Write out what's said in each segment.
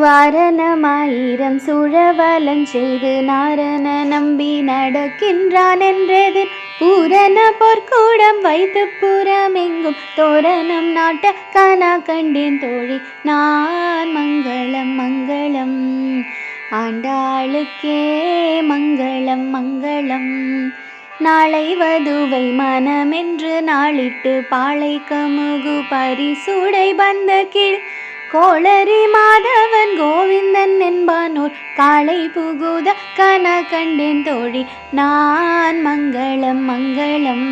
வாரணமாயிரம் சுழவலம் செய்து நாரண நம்பி நடக்கின்றான் என்றது பூரண பொற்கூடம் வைத்து புறமெங்கும் தோரணம் நாட்ட கனா கண்டேன் தோழி. நான் மங்களம் மங்களம். ஆண்டாளுக்கே மங்களம் மங்களம். நாளை வதுவை மனமென்று நாளிட்டு பாளை கமுகு பரிசுடை பந்த கீழ் கோளரி மாதவன் கோவிந்தன் என்பானோர் காளை புகுத கன கண்டேன் தோழி நான் மங்களம் மங்களம்.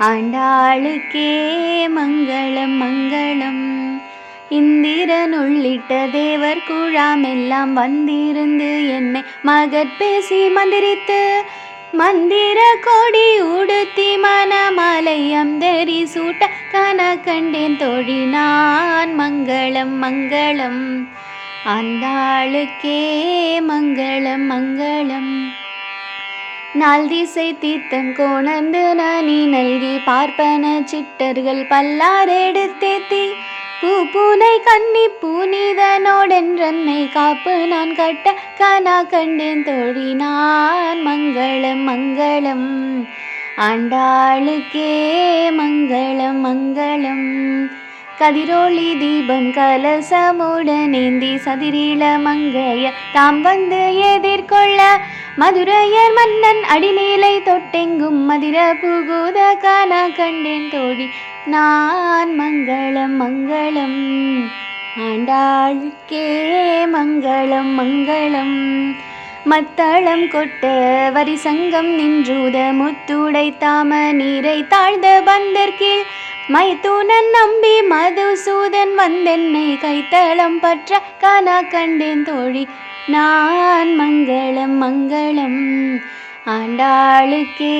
ஆண்டாளுக்கே மங்களம் மங்களம். இந்திரன் உள்ளிட்ட தேவர் குழாம் எல்லாம் வந்திருந்து என்னை மகற் பேசி மந்திரித்து மந்திர கொடி உடுத்தி மனமலையம் தெரி சூட்ட கன கண்டேன் தோழி நான் மங்க மங்களம் மங்களம். அந்தாளுக்கே மங்களம் மங்களம். நாள் திசை தீர்த்தம் கோணந்து நனி நல்கி பார்ப்பன சிட்டர்கள் பல்லாரெடுத்தேத்தி பூ பூனை கன்னி பூனிதனோடென்றன்னை காப்பு நான் கட்ட கனா கண்டேன் தோழினான் மங்களம் மங்களம். ஆண்டாளுக்கே மங்களம் மங்களம். கதிரோளி தீபம் கலசமுடனேந்தி சதிரீள மங்கைய தாம் வந்து எதிர்கொள்ள மதுரையர் மன்னன் அடிநீலை தொட்டெங்கும் மதிர புகுத காண கண்டேன் தோழி. நான் மங்களம் மங்களம். ஆண்டாளுக்கே மங்களம் மங்களம். மத்தளம் கொட்ட வரி சங்கம் நின்றுத முத்துடை தாம நீரை தாழ்ந்த பந்தர் கீழ் மைத்தூனன் நம்பி மதுசூதன் வந்தென்னை கைத்தளம் பற்ற காணா கண்டேன் தோழி. நான் மங்களம் மங்களம். ஆண்டாளுக்கே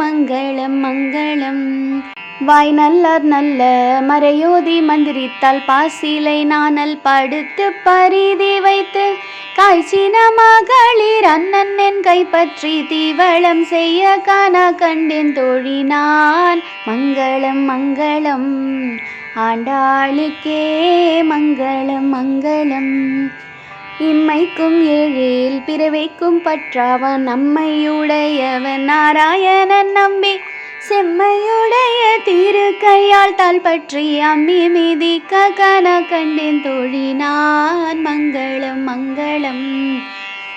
மங்களம் மங்களம். வாய் நல்லார் நல்ல மறையோதி மந்திரித்தால் பாசிலை நானல் படுத்து பரிதி வைத்து காய்ச்சின மகளிர் அண்ணன் என் கைப்பற்றி தீவளம் செய்ய காணா கண்டேன் தோழினான். மங்களம் மங்களம் ஆண்டாளுக்கே மங்களம் மங்களம். இம்மைக்கும் ஏழில் பிறவைக்கும் பற்றாவன் நம்மையுடையவன் நாராயணன் நம்பி செம்மையுடைய திரு கையால் தாள் பற்றி அம்மி மிதிக்க கன கண்டேன் தோழி நான் மங்களம் மங்களம்.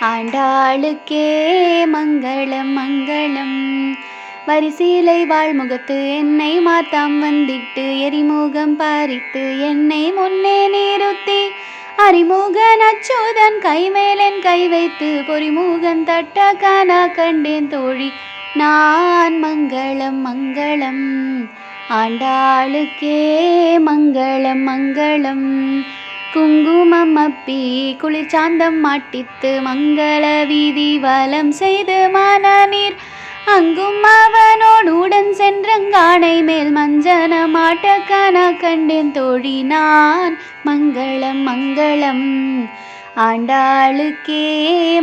ஆண்டாளுக்கே மங்களம் மங்களம். வரிசீலை வாழ்முகத்து என்னை மாத்தாம் வந்திட்டு எரிமுகம் பாரித்து என்னை முன்னே நிறுத்தி அறிமுகன் அச்சுதன் கைமேலன் கை வைத்து பொறிமுகன் தட்ட கன கண்டேன் தோழி நான் மங்களம் மங்களம். ஆண்டாளுக்கே மங்களம் மங்களம். குங்குமம் அப்பி குளிர்ச்சாந்தம் மாட்டித்து மங்கள வீதி வலம் செய்து மனநீர். அங்கும் அவனோடுடன் சென்றங்கானை மேல் மஞ்சன மாட்டக்கன கண்டேன் தோழினான் மங்களம் மங்களம். ஆண்டாளுக்கே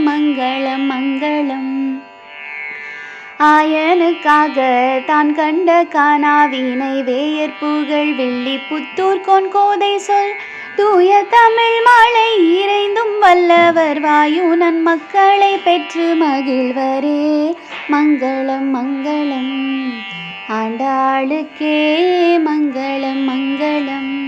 மங்களம் மங்களம். ஆயனுக்காக தான் கண்ட காணாவினை வேயர் புகழ் வெள்ளி புத்தூர் கொன் கோதை சொல். தூய தமிழ் மாலை இறைந்தும் வல்லவர் வாயு நன் மக்களை பெற்று மகிழ்வரே. மங்களம் மங்களம். ஆண்டாளுக்கே மங்களம் மங்களம்.